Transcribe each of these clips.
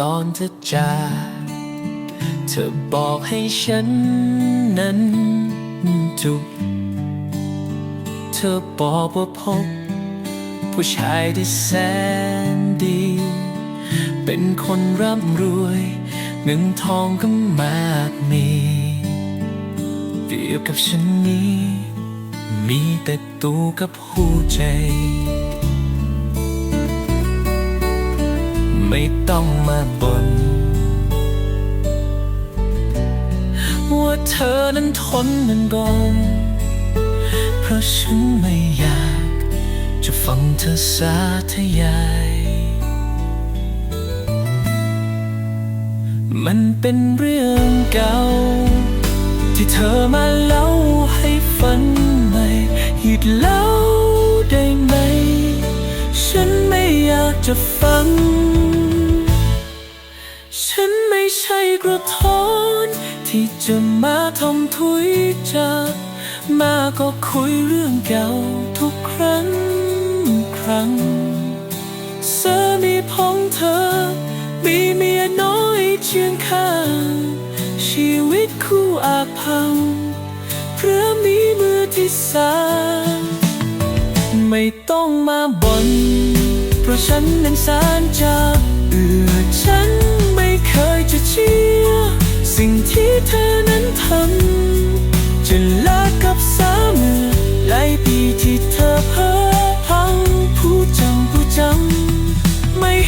ตอนเธอจากเธอบอกให้ฉันนั้นจุบเธอบอกว่าพบ ผู้ชายที่แสนดี เป็นคนร่ำรวยเงินทองก็มากมีเปรียบกับฉันนี้ มีแต่ตัวกับหัวใจ ไม่ต้องมาบน่นว่าเธอนั้นทนมันก่อนเพราะฉันไม่อยาก จะฟังเธอสาธยาย มันเป็นเรื่องเก่า ที่เธอมาเล่าให้ฟันใหม่หยุดเล่าได้ไหม ฉันไม่อยากจะฟัง ช่กระท้อนที่จะมาทำทุยจากมาก็คุยเรื่องเก่าทุกครั้งครั้งสามีของเธอ มีเมียน้อยเชียงข้างชีวิตคู่อาพังเพราะมีมือที่สามไม่ต้องมาบ่นเพราะฉันนั้นสารจากเอือ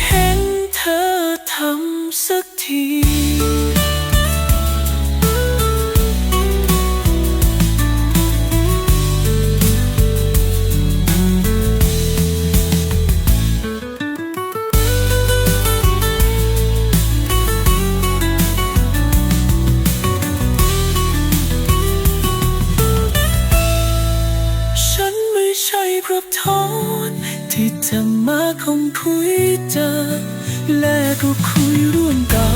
เห็นเธอทำสักทีฉันไม่ใช่พระทอนที่จะมา คงคุยเจอ และก็คุยร่วมกอ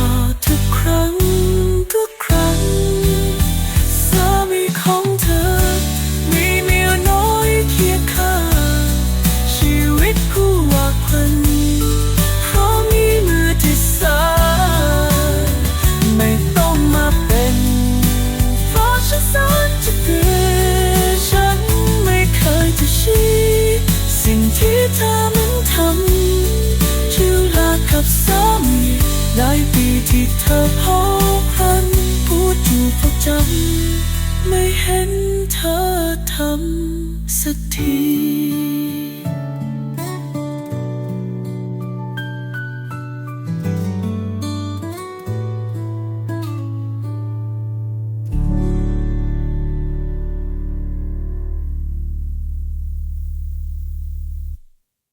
ทุกครั้งทุกครั้งสามีของเธอ มีเมียน้อยเคียงข้างชีวิตคู่ว่าพันเพราะมีมือที่สามไม่ต้องมาเป็นเพราะฉันสอนจะเตือนฉันไม่เคยจะชี้สิ่งที่เธอ ที่เธอพอพรันพูดอยู่ประจำไม่เห็นเธอทำสักที